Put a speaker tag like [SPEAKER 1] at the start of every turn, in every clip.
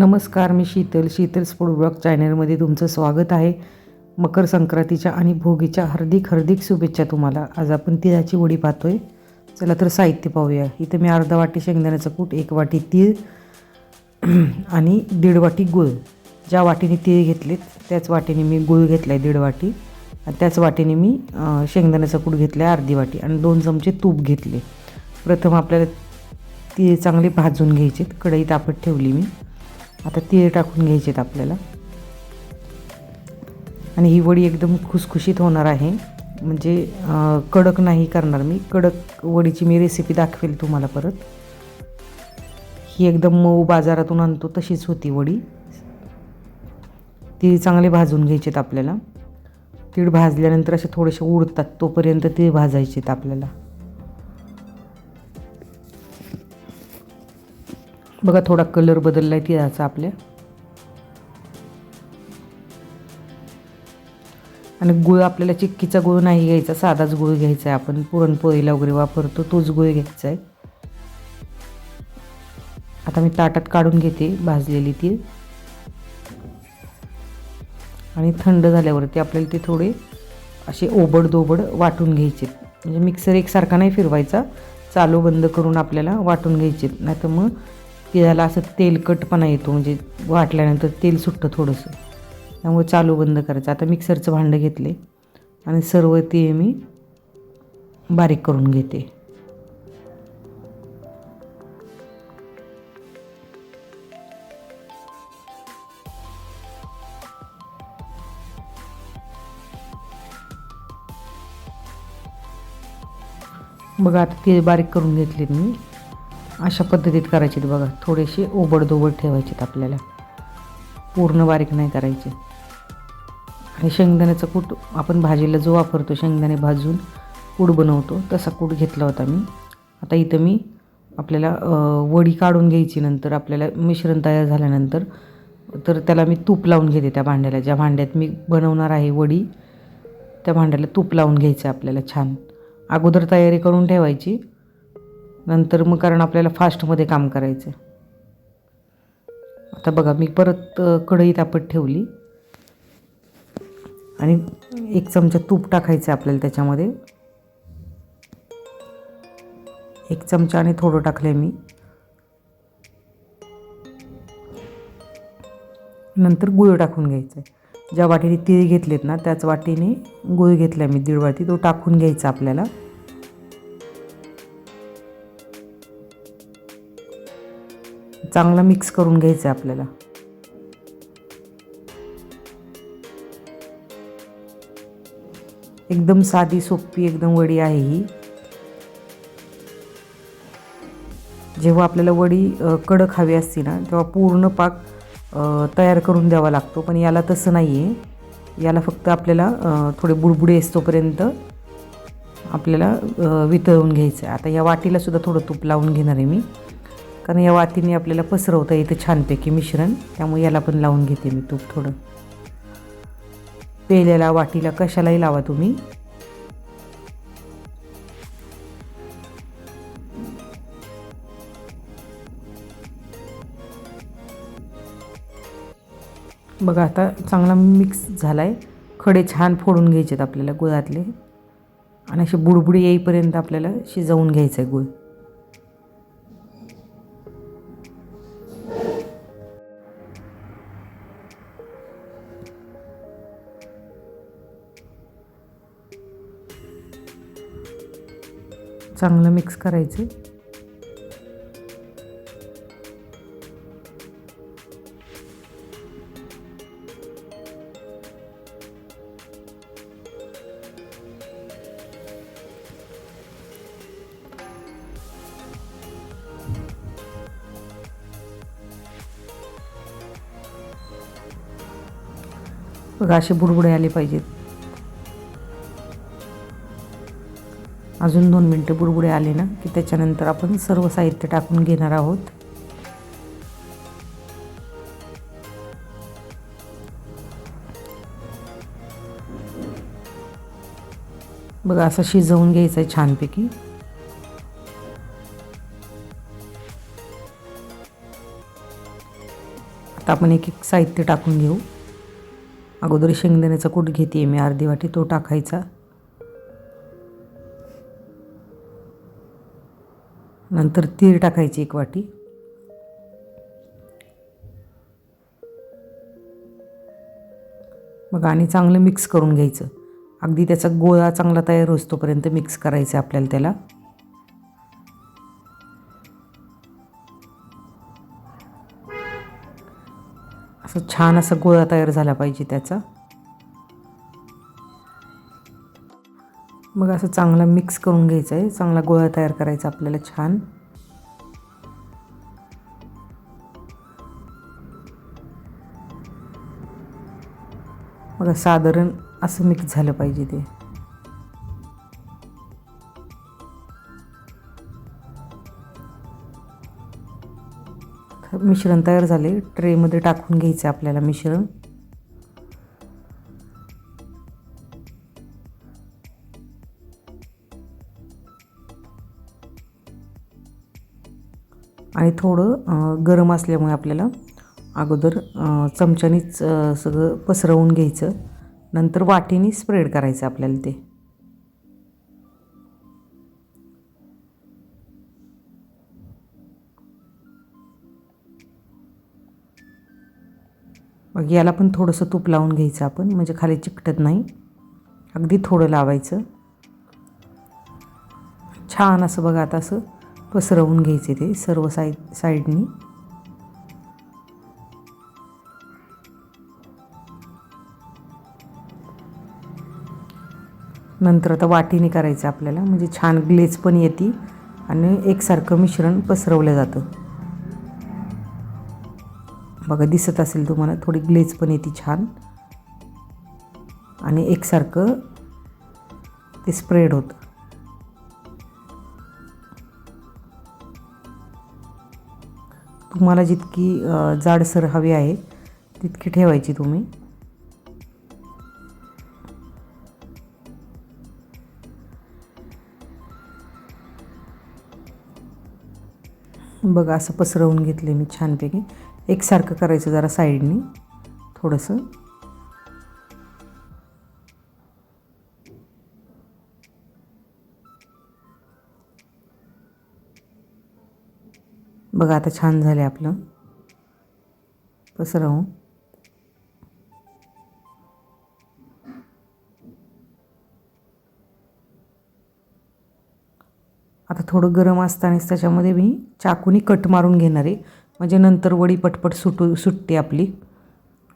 [SPEAKER 1] नमस्कार मी Sheetal. Sheetal sport blog चॅनलमध्ये तुमचं स्वागत आहे. मकर संक्रांतीच्या आणि भोगीच्या हार्दिक हार्दिक शुभेच्छा तुम्हाला. आज आपण तिळाची वडी पाहतोय. चला तर साहित्य पाहूया. इथं मी अर्धा वाटी शेंगदाण्याचं कूट एक वाटी तीळ आणि दीड वाटी गूळ. ज्या वाटीने तीळ घेतलेत त्याच वाटीने मी गूळ घेतला आहे दीड वाटी. आणि त्याच वाटीने मी शेंगदाण्याचं कूट घेतला आहे अर्धी वाटी आणि दोन चमचे तूप घेतले. प्रथम आपल्याला तीळ चांगले भाजून घ्यायचे कढई तापत ठेवली मी. आता तीळ टाकून घ्यायचे आहेत आपल्याला. आणि ही वडी एकदम खुसखुशीत होणार आहे. म्हणजे कडक नाही करणार मी. कडक वडीची मी रेसिपी दाखवेल तुम्हाला परत. ही एकदम मऊ बाजारातून आणतो तशीच होती वडी. ती चांगले भाजून घ्यायचेत आपल्याला. तीळ भाजल्यानंतर असे थोडेसे उडतात तोपर्यंत तीळ भाजायचेत आपल्याला. बघा थोडा कलर बदलला आहे तिळाचा आपल्या. आणि गुळ आपल्याला चिक्कीचा गुळ नाही घ्यायचा साधाच गुळ घ्यायचा आहे आपण. पुरणपोळीला वगैरे वापरतो तोच गुळ घ्यायचा आहे आता मी ताटात काढून घेते भाजलेली तीळ आणि थंड झाल्यावरती आपल्याला ते थोडे असे ओबड दोबड वाटून घ्यायचे. म्हणजे मिक्सर एकसारखा नाही फिरवायचा चालू बंद करून आपल्याला वाटून घ्यायचे. नाही तर मग तिळाला असं तेलकटपणा येतो म्हणजे वाटल्यानंतर तेल सुटतं थोडंसं. त्यामुळे चालू बंद करायचं. आता मिक्सरचं भांडं घेतले आणि सर्व ते मी बारीक करून घेते. बघा आता ते बारीक करून घेतले मी. अशा पद्धतीत करायचे बघा. थोडेसे ओबडधोबड ठेवायचेत आपल्याला. पूर्ण बारीक नाही करायचे. आणि शेंगदाण्याचं कूट आपण भाजीला जो वापरतो शेंगदाणे भाजून कूट बनवतो तसा कूट घेतला होता मी. आता इथं मी आपल्याला वडी काढून घ्यायची नंतर आपल्याला मिश्रण तयार झाल्यानंतर तर त्याला मी तूप लावून घेते त्या भांड्याला. ज्या भांड्यात मी बनवणार आहे वडी त्या भांड्याला तूप लावून घ्यायचं आपल्याला छान. अगोदर तयारी करून ठेवायची. नंतर मग कारण आपल्याला फास्टमध्ये काम करायचं आहे आता बघा मी परत कढई तापत ठेवली. आणि एक चमचा तूप टाकायचं आहे आपल्याला त्याच्यामध्ये. एक चमचा आणि थोडं टाकलं मी. नंतर गुळ टाकून घ्यायचं आहे ज्या वाटीने तीळ घेतलेत ना त्याच वाटीने गुळ घेतला मी दीड वाटी. तो टाकून घ्यायचा आपल्याला. चांगला मिक्स करून घ्यायचं आहे आपल्याला. एकदम साधी सोपी एकदम वडी आहे ही. जेव्हा आपल्याला वडी कडक हवी असते ना तेव्हा पूर्ण पाक तयार करून द्यावा लागतो. पण याला तसं नाही आहे याला फक्त आपल्याला थोडे बुडबुडे असतोपर्यंत आपल्याला वितळून घ्यायचं आहे आता या वाटीलासुद्धा थोडं तूप लावून घेणार आहे मी. कारण या वातीने आपल्याला पसरवता येतं छानपैकी मिश्रण. त्यामुळे याला पण लावून घेते मी तूप थोडं. पेल्याला वाटीला कशालाही लावा तुम्ही. बघा आता चांगला मिक्स झाला आहे खडे छान फोडून घ्यायचे आहेत आपल्याला गुळातले. आणि असे बुडबुडी येईपर्यंत आपल्याला शिजवून घ्यायचं आहे गुळ. चांगलं मिक्स करायचं. बघा असे बुडबुडे आले पाहिजेत. अजून दोन मिनटं बुडबुडे आले ना की त्याच्यानंतर आपण सर्व साहित्य टाकून घेणार आहोत. बघा असं शिजवून घ्यायचं आहे छानपैकी. आता आपण एक एक साहित्य टाकून घेऊ. अगोदर शेंगदाण्याचा कूट घेते मी अर्धी वाटी तो टाकायचा. नंतर तीळ टाकायची एक वाटी. मग आणि चांगलं मिक्स करून घ्यायचं. अगदी त्याचा गोळा चांगला तयार होतोपर्यंत मिक्स करायचं आपल्याला त्याला. असं छान असा गोळा तयार झाला पाहिजे त्याचा. मग असं चांगला मिक्स करून घ्यायचं आहे चांगला गोळा तयार करायचा आपल्याला छान. बघा साधारण असं मिक्स झालं पाहिजे ते. मिश्रण तयार झाले. ट्रेमध्ये टाकून घ्यायचं आपल्याला मिश्रण. आणि थोडं गरम असल्यामुळे आपल्याला अगोदर चमच्यानीच सगळं पसरवून घ्यायचं. नंतर वाटीने स्प्रेड करायचं आपल्याला ते. मग याला पण थोडंसं तूप लावून घ्यायचं आपण म्हणजे खाली चिकटत नाही. अगदी थोडं लावायचं. छान असं बघा आता असं पसरवून घ्यायचे ते सर्व साईड साईडनी. नंतर आता वाटीने करायचं आपल्याला म्हणजे छान ग्लेज पण येते आणि एकसारखं मिश्रण पसरवलं जातं. बघा दिसत असेल तुम्हाला थोडी ग्लेज पण येते छान. आणि एकसारखं ते स्प्रेड होतं. तुम्हाला जितकी जाडसर हवी आहे तितकी ठेवायची तुम्ही. बघा असं पसरवून घेतले मी छानपैकी. एकसारखं करायचं जरा साईडनी थोडंसं. बघा आता छान झालं आपलं. पसरवून आता थोडं गरम असतानाच त्याच्यामध्ये मी चाकूनी कट मारून घेणार आहे. म्हणजे नंतर वडी पटपट सुटू सुटते आपली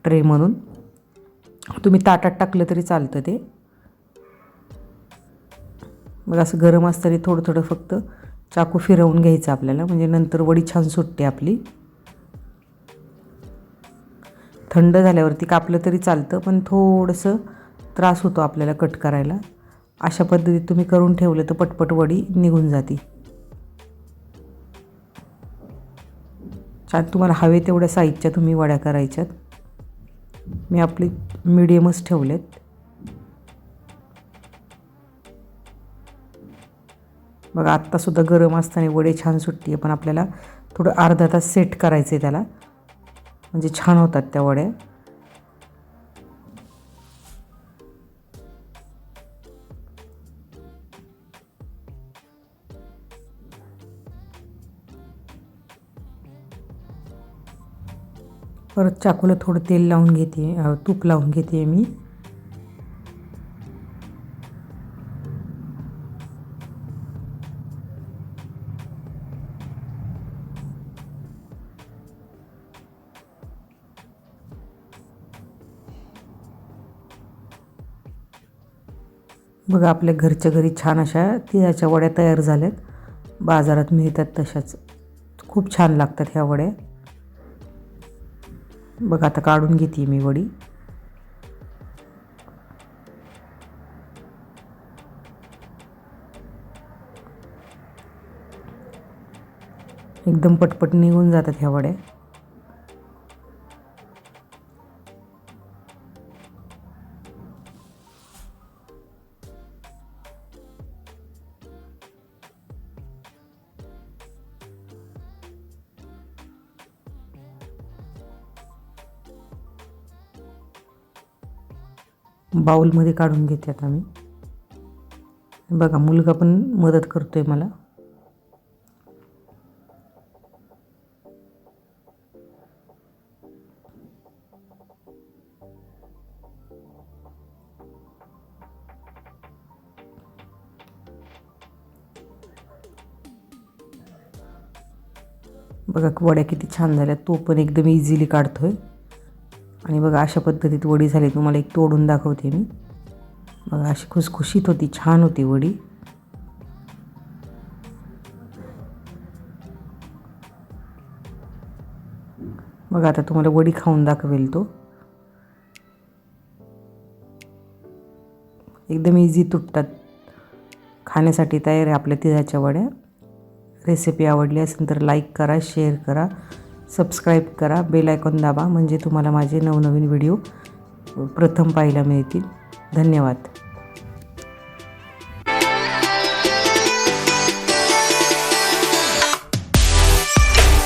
[SPEAKER 1] ट्रेमधून. तुम्ही ताटात टाकलं तरी चालतं ते. मग असं गरम असताना थोडं थोडं फक्त चाकू फिरवून घ्यायचं आपल्याला म्हणजे नंतर वडी छान सुटते आपली. थंड झाल्यावरती कापलं तरी चालतं पण थोडंसं त्रास होतो आपल्याला कट करायला. अशा पद्धतीत तुम्ही करून ठेवलं तर पटपट वडी निघून जाते. छान तुम्हाला हवे तेवढ्या साईजच्या तुम्ही वड्या करायच्यात. मी आपली मिडियमच ठेवलेत बघा आत्तासुद्धा गरम असताना वडे छान सुटते आहे पण आपल्याला थोडं अर्धा तास सेट करायचं आहे त्याला. म्हणजे छान होतात त्या वड्या. परत चाकूला थोडं तेल लावून घेते तूप लावून घेते मी. बघा आपल्या घरच्या घरी छान अशा तिळाच्या वड्या तयार झाल्यात. बाजारात मिळतात तशाच. खूप छान लागतात ह्या वड्या. बघा आता काढून घेते मी वडी. एकदम पटपट निघून जातात ह्या वड्या. बाऊलमध्ये काढून घेते आता मी बघा मुलगा पण मदत करतो आहे मला. बघा वड्या किती छान झाल्या. तो पण एकदम इझिली काढतोय. आणि बघा अशा पद्धतीत वडी झाली. तुम्हाला एक तोडून दाखवते मी. बघा अशी खुसखुशीत होती छान होती वडी. बघा आता तुम्हाला वडी खाऊन दाखवेल तो. एकदम इझी तुटतात. खाण्यासाठी तयार आहे आपल्या तिळाच्या वड्या. रेसिपी आवडली असेल तर लाईक करा शेअर करा. सबस्क्राईब करा बेल आयकॉन दाबा म्हणजे तुम्हाला माझे नवनवीन व्हिडिओ प्रथम पाहायला मिळतील. धन्यवाद.